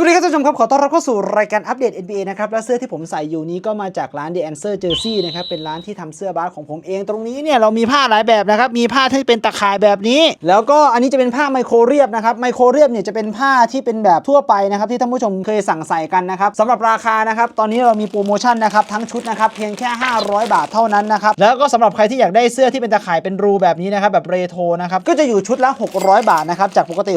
สวัสดีครับท่านผู้ชมครับ ขอต้อนรับเข้าสู่รายการอัปเดต NBA นะครับ และเสื้อที่ผมใส่อยู่นี้ก็มาจากร้าน The Answer Jersey นะครับ เป็นร้านที่ทำเสื้อบาสของผมเอง ตรงนี้เนี่ยเรามีผ้าหลายแบบนะครับ มีผ้าที่เป็นตะข่ายแบบนี้ แล้วก็อันนี้จะเป็นผ้าไมโครเรียบนะครับ ไมโครเรียบเนี่ยจะเป็นผ้าที่เป็นแบบทั่วไปนะครับที่ท่านผู้ชมเคยสั่งใส่กันนะครับสำหรับราคานะครับ ตอนนี้เรามีโปรโมชั่นนะครับทั้งชุดนะครับเพียงแค่ 500 บาทเท่านั้นนะครับ แล้วก็สำหรับใครที่อยากได้เสื้อที่เป็นตะข่ายเป็นรูแบบนี้นะครับแบบเรโทนะครับ ก็จะอยู่ชุดละ 600 บาทนะครับจากปกติ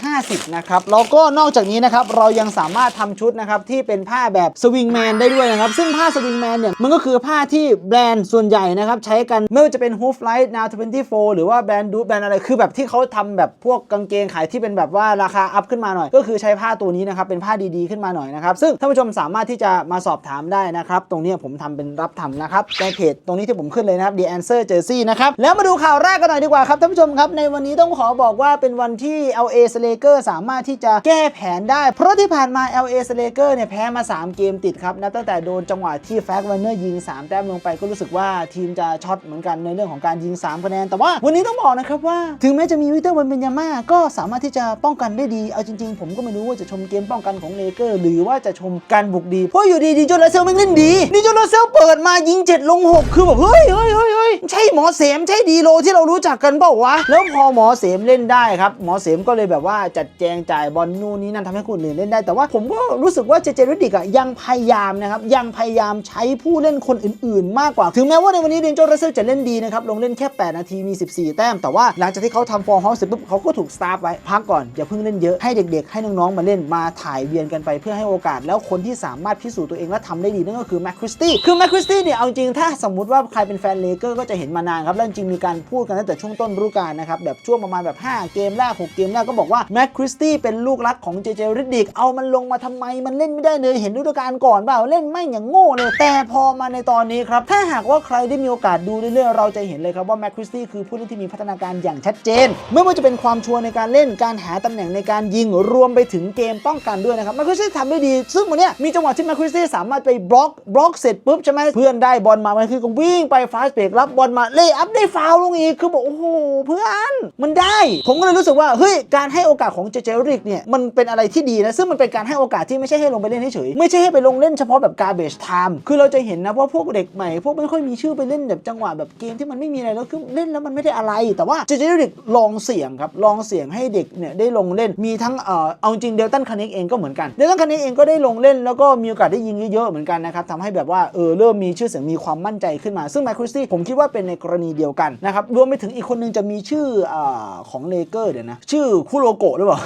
650นะครับแล้วก็นอกจากนี้นะครับเรายังสามารถทำชุดนะครับที่เป็นผ้าแบบสวิงแมนได้ด้วยนะครับ ซึ่งผ้าสวิงแมนเนี่ยมันก็คือผ้าที่แบรนด์ส่วนใหญ่นะครับใช้กันไม่ว่าจะเป็น Hoof Light Now 24 หรือว่าแบรนด์ดูแบรนด์อะไรคือแบบที่เขาทำแบบพวกกางเกงขายที่เป็นแบบว่าราคาอัพขึ้นมาหน่อย ก็คือใช้ผ้าตัวนี้นะครับเป็นผ้าดีๆขึ้นมาหน่อยนะครับซึ่งท่านผู้ชมสามารถที่จะมาสอบถามได้นะครับตรงนี้ผมทำเป็นรับทำนะครับในเพจตรงนี้ที่ผมขึ้นเลยนะครับ The Answer Jersey นะครับแล้วมาดูข่าวแรกกันหน่อยดีกว่าครับท่านผู้ชมครับในวันนี้ต้องขอบอกว่าเป็นวันที่ LA Lakers สามารถที่จะแก้แผนได้เพราะที่ผ่านมา LA l a k e r เนี่ยแพ้มา 3 เกมติดครับนับตั้งแต่โดนจังหวะที่แฟกวันเนอร์ยิง 3 แต้มลงไปก็รู้สึกว่าทีมจะช็อตเหมือนกันในเรื่องของการยิง 3 คะแนน แต่ว่าวันนี้ต้องบอกนะครับว่า ถึงแม้จะมีวิเตอร์วันเบนยาม่าก็สามารถที่จะป้องกันได้ดี เอาจริงๆ ผมก็ไม่รู้ว่าจะชมเกมป้องกันของเลเกอร์หรือว่าจะชมการบุกดี เพราะอยู่ดีดีโจลาเซลไม่เล่นดีดีโจลาเซลเปิดมายิง 7 ลง 6 คือแบบเฮ้ยเฮ้ยเฮ้ยเฮ้ยใช่หมอเสมใช่ดีโลที่เรารู้จักกันเปล่าวะแล้วพอหมอเสมเล่นได้ครับหมอเสมก็เลยแบบว่าจัดแจงจ่ายบอลนู่นนี่นั่นทำให้คนอื่นเล่นได้ แต่ว่าผมก็รู้สึกว่าเจเจริดิกอะยังพยายามนะครับ ยังพยายามใช้ผู้เล่นคนอื่น ๆ มากกว่า ถึงแม้ว่าในวันนี้เดนโจลาเซลจะเล่นดีนะครับ ลงเล่นแค่ 8 นาทีมี 14 แต้ม แต่ว่าหลังจากที่เขาทำฟอร์มเฮาส์เสร็จปุ๊บเขาก็ถูกสตาร์ฟไว้พักก่อนอย่าเพิ่งเล่นเยอะให้เด็ก ๆ ให้น้อง ๆ มาเล่นมาถ่ายเวียนกันไปเพื่อให้โอกาสแล้วคนที่สามารถพิสูจน์ตัวเองและทำได้ดีนั่นก็คือแมคคริสตี้คือแมคคริสตี้เนี่ยเอาจริงถ้าสมมติว่าใครเป็นแฟนเลเกอร์ก็จะเห็นมานานครับแล้วจริงมีการพูดกันตั้งแต่ช่วงต้นฤดูกาลนะครับแบบช่วงประมาณแบบ 5 เกมแรก6เกมแรกก็บอกว่าแมคคริสตี้เป็นลูกรักของเจเจริดิกเอามันลงมาทำไมมันเล่นไม่ได้เลยเห็นฤดูกาลก่อนเปล่าเล่นไม่อย่างโง่เลย แต่พอมาในตอนนี้ครับถ้าหากว่าใครได้มีโอกาสดูเรื่อยๆเราจะเห็นเลยครับว่าแมคคริสตี้คือผู้เล่นที่มีพัฒนาการอย่างชัดเจน ไม่ว่าจะเป็นความชัวร์ในการเล่นการหาตำแหน่งในการยิงรวมไปถึงเกมป้องกันด้วยนะครับแมคคริสตี้ทำได้ดี ซึ่งวันนี้มีจังหวะที่แมคคริสตี้สามารถไปบล็อกบล็อกเสร็จปุ๊บใช่ไหมเพื่อนได้บอลมามันคือก็วิ่งไปฟาสเบรกรับบอลมาเล่อัพได้ฟาวล์ลงอีกคือบอกโอ้โหเพื่อนมันได้ ผมก็เลยรู้สึกว่าเฮ้ยการให้โอกาสของเจเจริกเนี่ยมันเป็นอะไรที่ดีนะซึ่งมันเป็นการให้โอกาสที่ไม่ใช่ให้ลงไปเล่นเฉยๆไม่ใช่ให้ไปลงเล่นเฉพาะแบบ garbage time คือเราจะเห็นนะว่าพวกเด็กใหม่ พวกไม่ค่อยมีชื่อไปเล่นแบบจังหวะแบบเกมที่มันไม่มีอะไรแล้วคือเล่นแล้วมันไม่ได้อะไร แต่ว่าเจเจริกลองเสี่ยงครับลองเสี่ยงให้เด็กเนี่ยได้ลงเล่นมีทั้งเอ่อเอาจริงเดลตันคานิกเองก็เหมือนกันเดลตันคานิกเองก็ได้ลงเล่น แล้วก็มีโอกาสได้ยิงเยอะๆเหมือนกันนะครับทำให้แบบว่าเออเริ่มมีชื่อเสียงมีความมั่นใจขึ้นมา ซึ่งแมคคริสตี้ผมคิดว่าเป็นในกรณีเดียวกันนะครับรวมไปถึงอีกคนนึงจะมีชื่อเอ่อของเลเกอร์เดี๋ยวนะชื่อคุโรโกะหรือเปล่า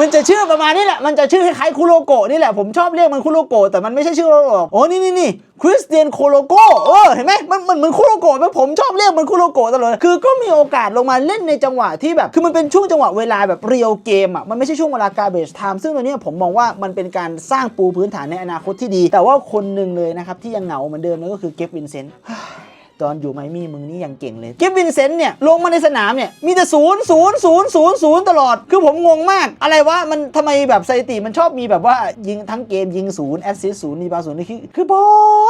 มันจะชื่อประมาณนี้แหละมันจะชื่อคล้ายๆคุโรโกะนี่แหละผมชอบเรียกมันคุโรโกะแต่มันไม่ใช่ชื่อเราหรอกโอ้นี่นี่นี่คริสเตียนโคโลโกเออเห็นไหมมันมันเหมือนคุโรโกะไหมผมชอบเรียกมันคุโรโกะตลอดคือก็มีโอกาสลงมาเล่นในจังหวะที่แบบ คือมันเป็นช่วงจังหวะเวลาแบบเรียวเกมอะมันไม่ใช่ช่วงเวลาการเบสไทม์ซึ่งตัวนี้ผมมองว่ามันเป็นการสร้างปูพื้นฐานในอนาคตที่ดี แต่ว่าคนหนึ่งเลยนะครับที่ยังเหงาเหมือนเดิมนั่นก็คือเกฟวินเซนต์ ตอนอยู่ไมมี่มึงนี่ยังเก่งเลยเก็บวินเซนต์เนี่ยลงมาในสนามเนี่ยมีแต่ศูนย์ศูนย์ศูนย์ศูนย์ศูนย์ตลอด คือผมงงมาก อะไรวะมันทำไมแบบสถิติมันชอบมีแบบว่ายิงทั้งเกมยิงศูนย์แอสซิสศูนย์รีบาศูนย์นี่คือคือบ่อ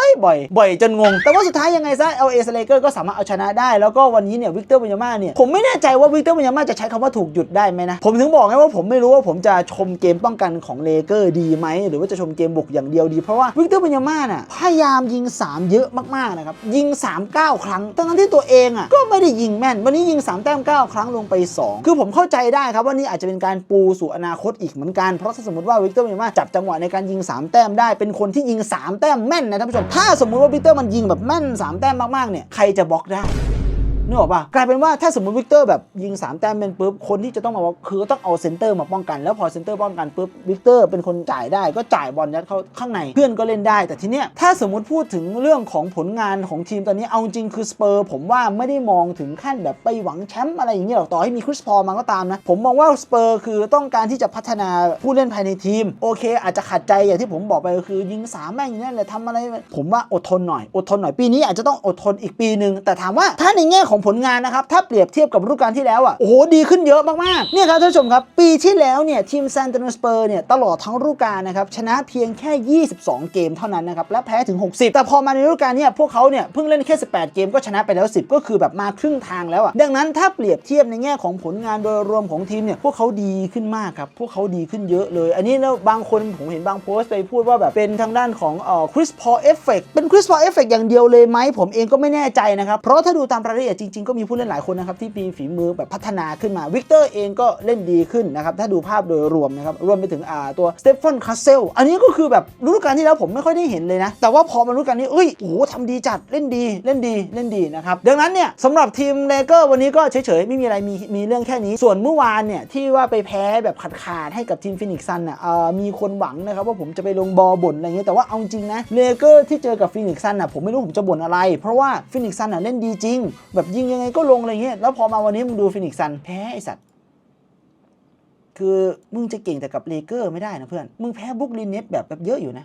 ยบ่อยบ่อยจนงง แต่ว่าสุดท้ายยังไงซะ LA Lakers ก็สามารถเอาชนะได้ แล้วก็วันนี้เนี่ยวิกเตอร์บัญญาม่าเนี่ยผมไม่แน่ใจว่าวิกเตอร์บัญญาม่าจะใช้คำว่าถูกหยุดได้ไหมนะผมถึงบอกไงว่าผมไม่รู้ว่าผมจะชมเกมป้องกันของเลเกอร์ดีไหมหรือว่าจะชมเกมบุกอย่างเดียวดี เพราะว่าวิกเตอร์บัญญาม่าน่ะพยายามยิง 3 เยอะมากๆนะครับยิง3 9 ครั้ง ทั้งที่ตัวเองอะก็ไม่ได้ยิงแม่น วันนี้ยิง 3 แต้ม 9 ครั้งลงไป 2 คือผมเข้าใจได้ครับว่านี่อาจจะเป็นการปูสู่อนาคตอีกเหมือนกัน เพราะถ้าสมมติว่าวิกเตอร์บัญญาม่าจับจังหวะในการยิง 3 แต้มได้ เป็นคนที่ยิง 3 แต้มแม่นนะท่านผู้ชม ถ้าสมมติว่าวิกเตอร์มันยิงแบบแม่น 3 แต้มมากๆ เนี่ย ใครจะบล็อกได้ นึกออกปะกลายเป็นว่าถ้าสมมติวิกเตอร์แบบยิง 3 แต้มเป็นปุ๊บคนที่จะต้องมาคือต้องเอาเซนเตอร์มาป้องกัน แล้วพอเซนเตอร์ป้องกันปุ๊บวิกเตอร์เป็นคนจ่ายได้ก็จ่ายบอลยัดเข้าข้างในเพื่อนก็เล่นได้ แต่ทีเนี้ยถ้าสมมติพูดถึงเรื่องของผลงานของทีมตอนนี้เอาจริงคือสเปอร์ผมว่าไม่ได้มองถึงขั้นแบบไปหวังแชมป์อะไรอย่างเงี้ยหรอกต่อให้มีคริสพอมาก็ตามนะผมมองว่าสเปอร์คือต้องการที่จะพัฒนาผู้เล่นภายในทีม โอเค อาจจะขัดใจอย่างที่ผมบอกไปก็คือยิงสามแม่งอย่างนี้นแหละทำอะไร ผมว่าอดทนหน่อยอดทนหน่อยปีนี้อาจจะต้องอดทนอีกปีหนึ่งแต่ถามว่าถ้าในแง่ของของผลงานนะครับ ถ้าเปรียบเทียบกับฤดูกาลที่แล้วอะโอ้โหดีขึ้นเยอะมากๆเนี่ยครับท่านผู้ชมครับ ปีที่แล้วเนี่ยทีมซานต n นสเปอร์เนี่ยตลอดทั้งฤดูกาลนะครับชนะเพียงแค่ 22 เกมเท่านั้นนะครับและแพ้ถึง 60 แต่พอมาในฤดูกาลเนี่ยพวกเขาเนี่ยเพิ่งเล่นแค่ 18 เกมก็ชนะไปแล้ว 10 ก็คือแบบมาครึ่งทางแล้วอะดังนั้นถ้าเปรียบเทียบในแง่ของผลงานโดยรวมของทีมเนี่ยพวกเขาดีขึ้นมากครับพวกเขาดีขึ้นเยอะเลย อันนี้แล้วบางคนผมเห็นบางโพสต์ไปพูดว่าแบบเป็นทางด้านของเอ่อคริสพอลเอฟเฟกเป็นคริสพอลเอฟเฟกอย่างเดียวเลยไหมผมเองก็ไม่แน่ใจนะครับเพราะถ้าดูตามรายละเอียดจริง ๆ ก็มีผู้เล่นหลายคนนะครับที่มีฝีมือแบบพัฒนาขึ้นมาวิกเตอร์เองก็เล่นดีขึ้นนะครับถ้าดูภาพโดยรวมนะครับรวมไปถึงตัวสเตฟานคาสเซลอันนี้ก็คือแบบฤดูกาลที่แล้วผมไม่ค่อยได้เห็นเลยนะ แต่ว่าพอมาฤดูกาลนี้เอ้ยโอ้โหทำดีจัดเล่นดีเล่นดีเล่นดีนะครับดังนั้นเนี่ยสำหรับทีมเลเกอร์วันนี้ก็เฉยๆไม่มีอะไรมีมีเรื่องแค่นี้ ส่วนเมื่อวานเนี่ยที่ว่าไปแพ้แบบขาดขาดให้กับทีมฟินิกซ์ซันอะมีคนหวังนะครับว่าผมจะไปลงบอบ่นอะไรเงี้ยแต่ว่าเอาจริงนะเลเกอร์ที่เจอกับฟินิกซ์ซันอะผมไม่รู้ผมจะบ่นอะไร เพราะว่าฟินิกซ์ซันอะเล่นดีจริงแบบยิงยังไงก็ลงอะไรเงี้ยแล้วพอมาวันนี้มึงดูฟินิกซันแพ้ไอสัตว์คือมึงจะเก่งแต่กับเลเกอร์ไม่ได้นะเพื่อน มึงแพ้บุกลินเน็ตแบบแบบเยอะอยู่นะ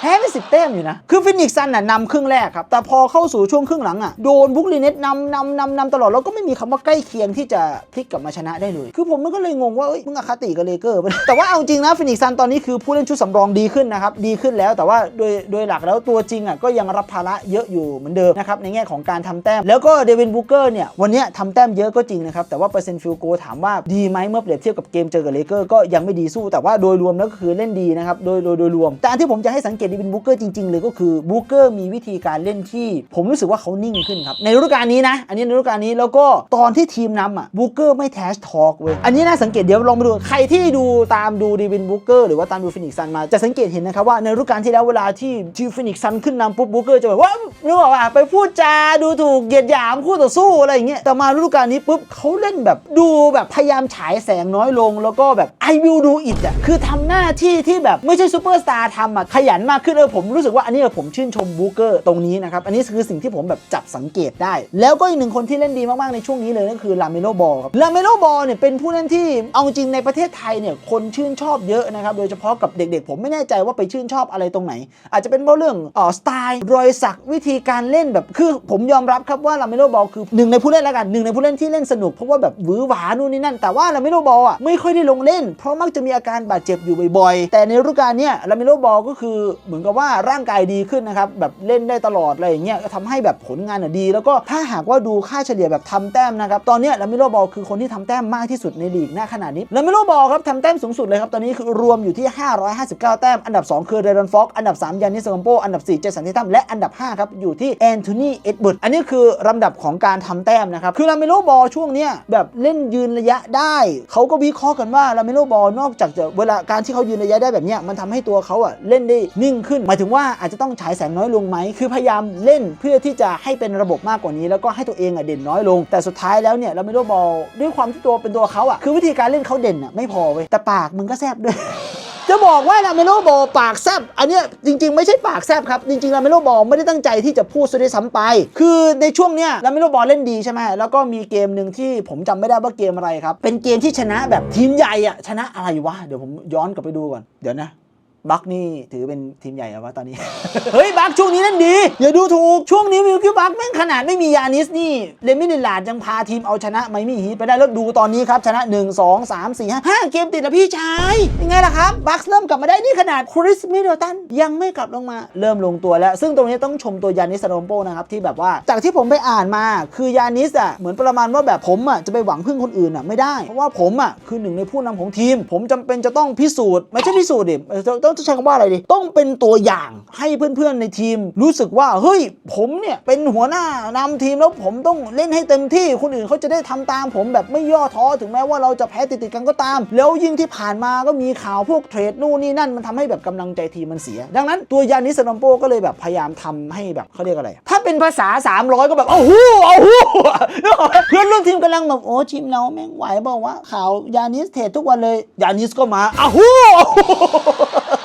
แพ้ไปสิบแต้มอยู่นะ คือฟินิกซ์ซันน่ะนำครึ่งแรกครับ แต่พอเข้าสู่ช่วงครึ่งหลังอะ โดนบุกลินเน็ตนำนำนำนำตลอด แล้วก็ไม่มีคำว่าใกล้เคียงที่จะพลิกกลับมาชนะได้เลย คือผมมันก็เลยงงว่าเอ้ยมึงอคติกับเลเกอร์ปแต่ว่าเอาจริงนะฟินิกซ์ซันตอนนี้คือผู้เล่นชุดสำรองดีขึ้นนะครับ ดีขึ้นแล้ว แต่ว่าโดยโดยหลักแล้วตัวจริงอะก็ยังรับภาระเยอะอยู่เหมือนเดิมนะครับในแง่ของการทำแต้ม แล้วก็เดวินบูเกอร์เนี่ยวันนี้ทำแต้มเยอะก็จริงนะครับแต่ว่าเปอร์เซ็นต์ฟิลโกถามว่าดีไหมเมื่อเปรียบเทียบกับเกมเจอกับเลเกอร์ก็ยังไม่ดีสู้ แต่ว่าโดยรวมแล้วก็คือเล่นดีนะครับโดยโดยโดยรวมแต่ที่ผมจะให้สังเกตเดวินบูเกอร์จริง ๆ เลยก็คือบูเกอร์มีวิธีการเล่นที่ ผมรู้สึกว่าเขานิ่งขึ้นครับ ในฤดูกาลนี้นะ อันนี้ในฤดูกาลนี้แล้วก็ตอนที่ทีมนำอะบูเกอร์ไม่แทชทอล์กเว้ยอันนี้น่าสังเกตเดี๋ยวลองมาดูใครที่ดูตามดูเดวินบูเกอร์หรือว่าตามดูฟินิกซันมาจะสังเกตเห็นนะครับว่าในฤดูกาลที่แล้วเวลาที่ทีมฟินิกซันขึ้นนำปุ๊บบูเกอร์จะแบบว่านึกออกป่ะไปพูดจาดูถูกเหยียดหยามคู่ต่อสู้อะไรอย่างเงี้ยแต่มาฤดูกาลนี้ปุ๊บเขาเล่นแบบดูแบบพยายามฉายแสงน้อยลง แล้วก็แบบ I will do it อะคือทำหน้าที่ที่แบบไม่ใช่ซูเปอร์สตาร์ทำอะขยันมากขึ้นเออผมรู้สึกว่าอันนี้ผมชื่นชมบูเกอร์ตรงนี้นะครับ อันนี้คือสิ่งที่ผมแบบจับสังเกตได้ แล้วก็อีกหนึ่งคนที่เล่นดีมากๆ ในช่วงนี้เลยนั่นคือลาเมโลบอลครับลาเมโลบอลเนี่ยเป็นผู้เล่นที่เอาจริงในประเทศไทยเนี่ยคนชื่นชอบเยอะนะครับโดยเฉพาะกับเด็กๆ ผมไม่แน่ใจว่าไปชื่นชอบอะไรตรงไหน อาจจะเป็นเพราะเรื่องเออสไตล์รอยสักวิธีการเล่นแบบคือผมยอมรับครับว่าลาเมโลบอลคือหนึ่งในผู้เล่นแล้วกันหนึ่งในผู้เล่นที่เล่นสนุกเพราะว่าแบบวื้อหวานู่นนี่นั่น แต่ว่าลาเมโลบอลอะไม่ค่อยได้ลงเล่น เพราะมักจะมีอาการบาดเจ็บอยู่บ่อยๆ แต่ในฤดูกาลเนี้ยลาเมโลบอลก็คือเหมือนกับว่าร่างกายดีขึ้นนะครับแบบเล่นได้ตลอดอะไรอย่างเงี้ยก็ทำให้แบบผลงานอะดี แล้วก็ถ้าหากว่าดูค่าเฉลี่ยแบบทำแต้มนะครับตอนนี้ลาเมโลบอลคือคนที่ทำแต้มมากที่สุดในลีกหน้าขนาดนี้ลาเมโลบอลครับทำแต้มสูงสุดเลยครับตอนนี้คือรวมอยู่ที่ 559 แต้มอันดับ 2 คือเรดอนฟ็อกอันดับ 3ยานิสกัมโปอันดับ4เจสันทิทัมและอันดับ5ครับอยู่ที่แอนโทนีเอ็ดเบิร์ดอันนี้คือลำดับของการทำแต้มนะครับคือลาเมโลบอลช่วงเนี้ยแบบเล่นยืนระยะได้เขาก็วิเคราะห์กันว่าลาเมโลบอลนอกจากจะเวลาการที่เขายืนระยะได้แบบเนี้ยมันทำให้ตัวเขาอะเล่นได้นิ่งขึ้น หมายถึงว่าอาจจะต้องฉายแสงน้อยลงไหม คือพยายามเล่นเพื่อที่จะให้เป็นระบบมากกว่านี้ แล้วก็ให้ตัวเองอะเด่นน้อยลง แต่สุดท้ายแล้วเนี่ยลาเมโลบอลด้วยความที่ตัวเป็นตัวเขาอะคือวิธีการเล่นเขาเด่นอะไม่พอเว้ยแต่ปากมึงก็แซบด้วยจะบอกว่าลาเมโลบอลปากแซบอันเนี้ยจริง ๆ ไม่ใช่ปากแซบครับ จริงๆลาเมโลบอลไม่ได้ตั้งใจที่จะพูดซะด้วยซ้ำไป คือในช่วงเนี้ยลาเมโลบอลเล่นดีใช่ไหมแล้วก็มีเกมหนึ่งที่ผมจำไม่ได้ว่าเกมอะไรครับ เป็นเกมที่ชนะแบบทีมใหญ่อะชนะอะไรวะเดี๋ยวผมย้อนกลับไปดูก่อนเดี๋ยวนะ บัคนี่ถือเป็นทีมใหญ่อะววะตอนนี้ เฮ้ยบัคช่วงนี้เล่นดี อย่าดูถูก ช่วงนี้วิลคิวบัคแม่งขนาดไม่มียานิสนี่เลมิลิลลาดยังพาทีมเอาชนะไมมี่ฮีทไปได้แล้วดูตอนนี้ครับ ชนะ 1 2 3 4 5 5 เกมติดแล้วพี่ชาย ยังไงล่ะครับ บัคเริ่มกลับมาได้นี่ขนาดคริสมิดเดิลตันยังไม่กลับลงมาเริ่มลงตัวแล้ว ซึ่งตรงนี้ต้องชมตัวยานิสโรมโปนะครับที่แบบว่าจากที่ผมไปอ่านมาคือยานิสอะเหมือนประมาณว่าแบบผมอะจะไปหวังพึ่งคนอื่นอะไม่ได้เพราะว่าผมอะคือหนึ่งในผู้นำของทีม ผมจำเป็นจะต้องพิสูจน์ไม่ใช่พิสูจน์ดิต้องใช้คำว่าอะไรดิต้องเป็นตัวอย่างให้เพื่อนๆในทีม รู้สึกว่าเฮ้ยผมเนี่ยเป็นหัวหน้านำทีมแล้วผมต้องเล่นให้เต็มที่คนอื่นเขาจะได้ทำตามผมแบบไม่ย่อท้อถึงแม้ว่าเราจะแพ้ติดๆกันก็ตาม แล้วยิ่งที่ผ่านมาก็มีข่าวพวกเทรดนู่นนี่นั่นมันทำให้แบบกำลังใจทีมมันเสีย ดังนั้นตัวยานิสโนมโปก็เลยแบบพยายามทำให้แบบเขาเรียกอะไร ถ้าเป็นภาษา 300 ก็แบบเอาหูเอาหูออกไหเพื่อนร่วมทีมกำลังแบบโอ้ทีมเราแม่งไหวบอกว่าข่าวยานิสเทรดทุกวันเลยยานิสก็มาเอาหู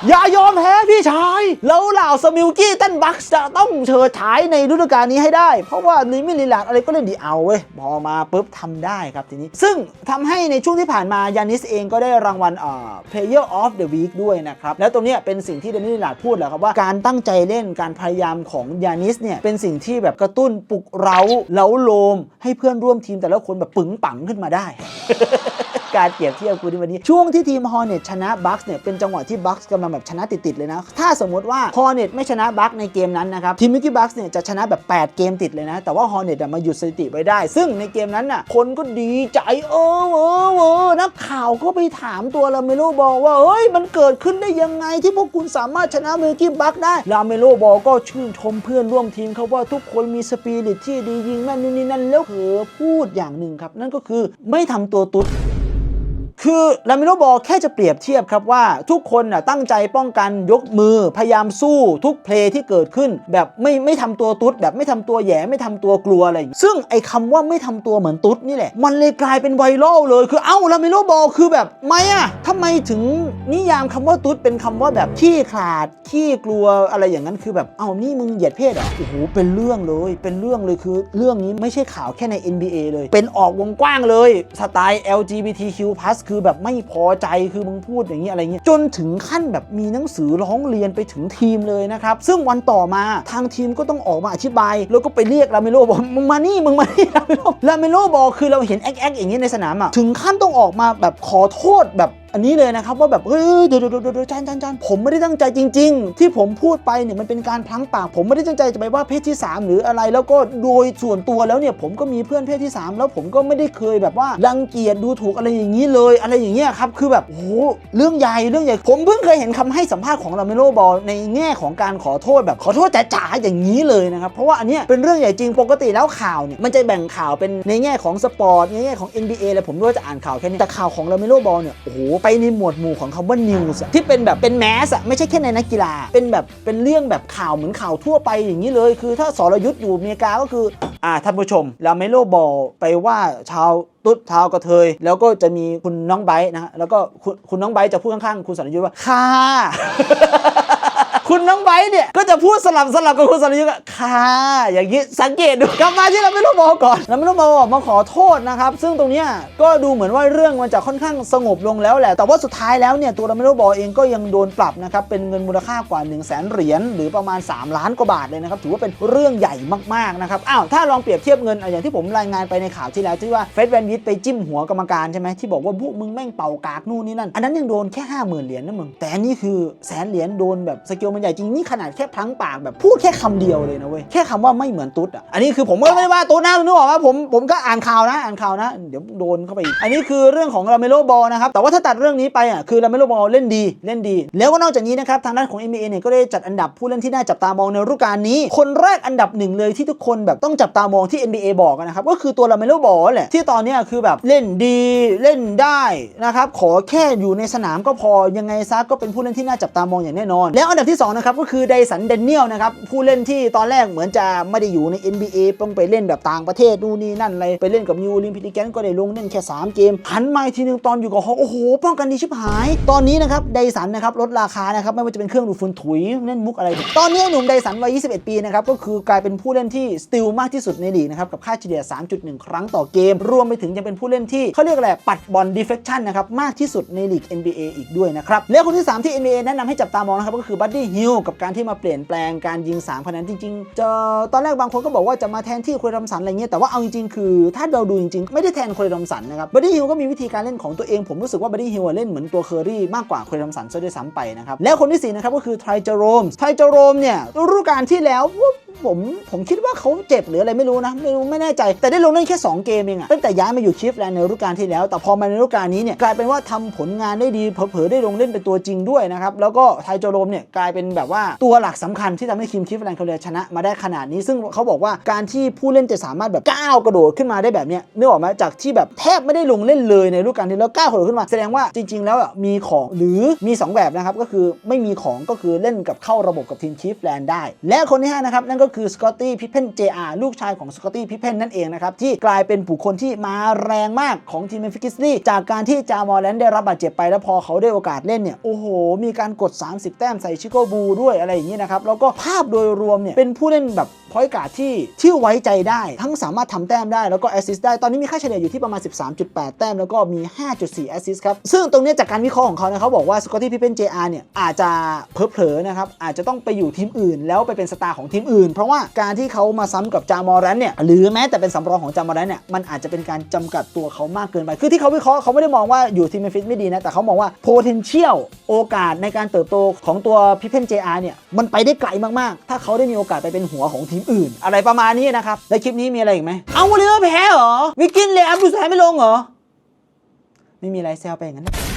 อย่ายอมแพ้พี่ชาย แล้วเหล่าสมิลกี้ตันบัคจะต้องเชิดฉายในฤดูกาลนี้ให้ได้ เพราะว่าลิมิลิลาดอะไรก็เล่นดีเอาเว้ย พอมาปุ๊บทำได้ครับทีนี้ ซึ่งทำให้ในช่วงที่ผ่านมายานิสเองก็ได้รางวัลเอ่อ Player of the Week ด้วยนะครับ แล้วตรงนี้เป็นสิ่งที่เดนิลิลาดพูดแหละครับว่าการตั้งใจเล่นการพยายามของยานิสเนี่ยเป็นสิ่งที่แบบกระตุ้นปลุกเร้าเล้าโลม ให้เพื่อนร่วมทีมแต่ละคนแบบปึงปังขึ้นมาได้การเปรียบเทียบกูในวันนี้ช่วงที่ทีมฮอร์เน็ตชนะบัคเนี่ยเป็นจังหวะที่บัคกำลังแบบชนะติดๆเลยนะ ถ้าสมมติว่าฮอร์เน็ตไม่ชนะบัคในเกมนั้นนะครับทีมมิกกี้บัคเนี่ยจะชนะแบบ 8 เกมติดเลยนะ แต่ว่าฮอร์เน็ตมาหยุดสถิติไว้ได้ ซึ่งในเกมนั้นน่ะคนก็ดีใจเออเออเออนักข่าวก็ไปถามตัวลาเมโลบอลว่าเฮ้ยมันเกิดขึ้นได้ยังไงที่พวกคุณสามารถชนะมิกกี้บัคได้ลาเมโลบอลก็ชื่นชมเพื่อนร่วมทีมเขาว่าทุกคนมีสปิริตที่ดียิงแม่นนู่นนี่นั่นแล้วเผอพูดอย่างหนึ่งครับ นั่นก็คือไม่ทำตัวตุ๊ด คือลามิโลบอลแค่จะเปรียบเทียบครับว่าทุกคนน่ะตั้งใจป้องกันยกมือ พยายามสู้ทุกเพลย์ที่เกิดขึ้น แบบไม่ไม่ทำตัวตุ๊ดแบบไม่ทำตัวแหย่ไม่ทำตัวกลัวอะไรอย่างงี้ซึ่งไอ้คำว่าไม่ทำตัวเหมือนตุ๊ดนี่แหละ มันเลยกลายเป็นไวรัลเลยคือเอ้าลามิโลบอลคือแบบไม่อะทำไมถึงนิยามคำว่าตุ๊ดเป็นคำว่าแบบขี้ขลาดขี้กลัวอะไรอย่างนั้นคือแบบเอ้านี่มึงเหยียดเพศเหรอโอ้โหเป็นเรื่องเลย เป็นเรื่องเลยคือ เรื่องนี้ไม่ใช่ข่าวแค่ใน NBA เลย เป็นออกวงกว้างเลยสไตล์ LGBTQ+ คือือแบบไม่พอใจคือมึงพูดอย่างนี้อะไรเงี้ยจนถึงขั้นแบบมีหนังสือร้องเรียนไปถึงทีมเลยนะครับซึ่งวันต่อมาทางทีมก็ต้องออกมาอธิบาย แล้วก็ไปเรียกลาเมโลบอกมึงมานี่มึงมานี่ลาเมโลลาเมโลบอกคือเราเห็นแอ๊กแอ๊กอย่างนี้ในสนามอะถึงขั้นต้องออกมาแบบขอโทษแบบ อันนี้เลยนะครับว่าแบบเฮ้ยเดี๋ยวเดี๋ยวเดี๋ยวเดี๋ยวจานจานจานผมไม่ได้ตั้งใจจริง ๆ ที่ผมพูดไปเนี่ยมันเป็นการพลั้งปาก ผมไม่ได้ตั้งใจจะไปว่าเพศที่ 3 หรืออะไร แล้วก็โดยส่วนตัวแล้วเนี่ยผมก็มีเพื่อนเพศที่ 3 แล้วผมก็ไม่ได้เคยแบบว่ารังเกียจดูถูกอะไรอย่างนี้เลย อะไรอย่างเงี้ยครับคือแบบโอ้โหเรื่องใหญ่เรื่องใหญ่ ผมเพิ่งเคยเห็นคำให้สัมภาษณ์ของลาเมโลบอลในแง่ของการขอโทษแบบขอโทษจ๋าๆอย่างนี้เลยนะครับเพราะว่าอันเนี้ยเป็นเรื่องใหญ่จริงปกติแล้วข่าวเนี่ยมันจะแบ่งข่าวเป็นในแง่ของสปอร์ตในแง่ของ NBA อะไรผมด้วยจะอ่านข่าวแค่นี้แต่ข่าวของลาเมโลบอลเนี่ยโอ้โหไปในหมวดหมู่ของคำว่านิวส์ที่เป็นแบบเป็นแมสอะไม่ใช่แค่ในนักกีฬา เป็นแบบเป็นเรื่องแบบข่าวเหมือนข่าวทั่วไปอย่างนี้เลย คือถ้าสรยุทธ์อยู่อเมริกาก็คืออ่าท่านผู้ชมลาเมโลบอลไปว่าชาวตุ๊ดชาวกระเทย แล้วก็จะมีคุณน้องไบร์ทนะฮะแล้วก็คุณคุณน้องไบร์ทจะพูดข้างๆ คุณสรยุทธ์ว่าค่ะ ไบเนี่ยก็จะพูดสลับสลับกับคุณสรยุทธ์อะค่ะ อย่างนี้สังเกตดูกลับมาที่เราไม่รู้บอกก่อนเราไม่รู้บอกมาขอโทษนะครับ ซึ่งตรงเนี้ยก็ดูเหมือนว่าเรื่องมันจะค่อนข้างสงบลงแล้วแหละ แต่ว่าสุดท้ายแล้วเนี่ยตัวเราไม่รู้บอกเองก็ยังโดนปรับนะครับเป็นเงินมูลค่ากว่า 1 0 0 0 0แสนเหรียญหรือประมาณ 3 ล้านกว่าบาทเลยนะครับถือว่าเป็นเรื่องใหญ่มากๆนะครับอ้าวถ้าลองเปรียบเทียบเงินอย่างที่ผมรายงานไปในข่าวที่แล้วที่ว่าเฟดแวนวิทไปจิ้มหัวกรรมการใช่ไหมที่บอกว่าพวกมึงแม่งเป่ากากนู่นนี่นั่นอันนั้นยังโดนแค่ห้าหมื่นเหรียญนะมึงแต่นี่คือแสนเหรียญโดนแบบสเกลมันใหญ่จริงนี่ขนาดแค่พลั้งปากแบบพูดแค่คำเดียวเลยนะเว้ยแค่คำว่าไม่เหมือนตุ๊ดอะอันนี้คือผมก็ไม่ได้ว่าตุ๊ดนะนึกออกว่าผมผมก็อ่านข่าวนะอ่านข่าวนะ เดี๋ยวโดนเข้าไปอีกอันนี้คือเรื่องของลาเมโลบอลนะครับแต่ว่าถ้าตัดเรื่องนี้ไปอะคือลาเมโลบอลเล่นดีเล่นดี แล้วก็นอกจากนี้นะครับทางด้านของ NBA เนี่ยก็ได้จัดอันดับผู้เล่นที่น่าจับตามองในฤดูกาลนี้ คนแรกอันดับหนึ่งเลยที่ทุกคนแบบต้องจับตามองที่ NBA บอกกันะครับก็คือตัวลาเมโลบอลแหละที่ตอนนี้คือแบบเล่นดีเล่นได้นะครับขอแค่อยู่ในสนามก็พอยังไงซะก็เป็นผู้เล่นที่น่าจับตามองอย่างแน่นอน แล้วอันดับที่สองนะครับก็คือไดสันเดนเนียลนะครับผู้เล่นที่ตอนแรกเหมือนจะไม่ได้อยู่ใน NBA ต้องไปเล่นแบบต่างประเทศนู่นนี่นั่นอะไรไปเล่นกับนิวออลิมพิกแกนก็ได้ลงเล่นแค่ 3 เกมหันมาอีกทีนึงตอนอยู่กับฮอโอ้โห ป้องกันดีชิบหาย ตอนนี้นะครับไดสันนะครับลดราคานะครับไม่ว่าจะเป็นเครื่องดูดฝุ่นถุยเล่นมุกอะไร ตอนนี้หนุ่มไดสันวัย 21 ปีนะครับก็คือกลายเป็นผู้เล่นที่สติลมากที่สุดในลีกนะครับกับค่าเฉลี่ย 3.1 ครั้งต่อเกม รวมไปถึงยังเป็นผู้เล่นที่เขาเรียกอะไรปัดบอลดีเฟคชั่นนะครับมากที่สุดในลีก NBA อีกด้วยนะครับแล้วคนที่ 3 ที่ NBA แนะนำให้จับตามองนะครับก็คือบัดดี้ฮิลกับการที่มาเปลี่ยนแปลงการยิง3คะแนนจริงๆจะตอนแรกบางคนก็บอกว่าจะมาแทนที่คุยรำสันอะไรเงี้ยแต่ว่าเอาจริงๆคือ ถ้าเราดูจริงๆ ไม่ได้แทนคุยรำสันนะครับบดดี้ฮิลก็มีวิธีการเล่นของตัวเอง ผมรู้สึกว่าบดดี้ฮิลเล่นเหมือนตัวเคอรี่มากกว่าคุยรำสันซะด้วยซ้ำไปนะครับแล้วคนที่สี่นะครับก็คือไทเจอโรมไทเจอโรมเนี่ยฤดูกาลที่แล้วผมผมคิดว่าเขาเจ็บหรืออะไรไม่รู้นะไม่รู้ไม่แน่ใจ แต่ได้ลงเล่นแค่ 2 เกมเองอะตั้งแต่ย้ายมาอยู่ชิฟแลนด์ในฤดูกาลที่แล้ว แต่พอมาในฤดูกาลนี้เนี่ยกลายเป็นว่าทำผลงานได้ดีเผลอๆได้ลงเล่นเป็นตัวจริงด้วยนะครับแล้วก็ไทโจโรมเนี่ยกลายเป็นแบบว่าตัวหลักสำคัญที่ทำให้ทีมชิฟแลนด์เขาเลยชนะมาได้ขนาดนี้ ซึ่งเขาบอกว่าการที่ผู้เล่นจะสามารถแบบก้าวกระโดดขึ้นมาได้แบบเนี้ยนึกออกไหมจากที่แบบแทบไม่ได้ลงเล่นเลยในฤดูกาลที่แล้วก้าวกระโดดขึ้นมา แสดงว่าจริง ๆ แล้วมีของหรือมีสองแบบนะครับก็คือไม่มีของก็คือเล่นกับเข้าระบบกับทีมชิฟแลนด์ได้ และคนที่ห้านะครับนั่นก็คือสกอตตี้พิพเพน JR ลูกชายของสกอตตี้พิเพนนั่นเองนะครับที่กลายเป็นบุคคลที่มาแรงมากของทีมเมฟิกิสลี่จากการที่จามอร์แลนด์ได้รับบาดเจ็บไปแล้วพอเขาได้โอกาสเล่นเนี่ยโอ้โหมีการกด 30 แต้มใส่ชิโกบูด้วยอะไรอย่างนี้นะครับ แล้วก็ภาพโดยรวมเนี่ยเป็นผู้เล่นแบบพอยการ์ดที่ที่ไว้ใจได้ ทั้งสามารถทำแต้มได้แล้วก็แอสซิสต์ได้ตอนนี้มีค่าเฉลี่ยอยู่ที่ประมาณ 13.8 แต้ม แล้วก็มี 5.4 แอสซิสต์ครับ ซึ่งตรงนี้จากการวิเคราะห์ของเขานะเขาบอกว่าสกอตตี้พิเพเพน JR เนี่ย อาจจะเผลอๆนะครับ อาจจะต้องไปอยู่ทีมอื่น แล้วไปเป็นสตาร์ของทีมอื่น เพราะว่าการที่เขามาซ้ำกับจามอรันเนี่ยหรือแม้แต่เป็นสำรองของจามอรันเนี่ยมันอาจจะเป็นการจำกัดตัวเขามากเกินไป คือที่เขาวิเคราะห์เขาไม่ได้มองว่าอยู่ทีมเมฟิสไม่ดีนะแต่เขามองว่า potential โอกาสในการเติบโตของตัวพิเพน JR เนี่ยมันไปได้ไกลมากๆ ถ้าเขาได้มีโอกาสไปเป็นหัวของทีมอื่น อะไรประมาณนี้นะครับ และคลิปนี้มีอะไรอีกไหม เอาวอลเลอร์แพ้เหรอ วิกกินเลยอัพดูสายไม่ลงเหรอ ไม่มีอะไรแซวไปอย่างนั้น